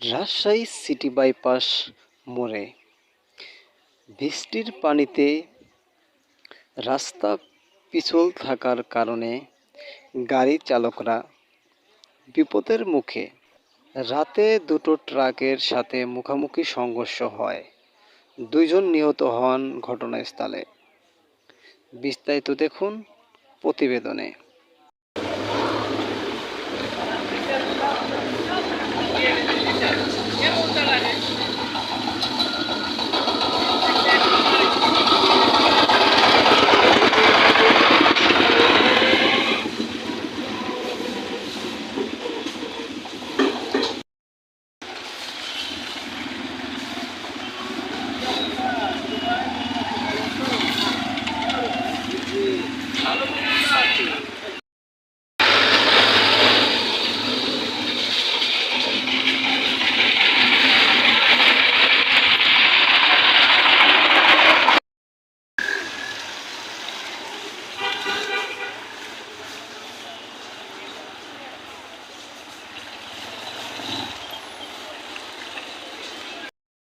Rajshahi city bypass মোড়ে বৃষ্টির পানিতে রাস্তা পিছল থাকার কারণে গাড়ি চালকরা বিপদের মুখে রাতে দুটো ট্রাকের সাথে মুখোমুখি সংঘর্ষ হয়। দুইজন নিহত হন ঘটনাস্থলে। বিস্তারিত দেখুন প্রতিবেদনে। ভালো বন্ধু আছে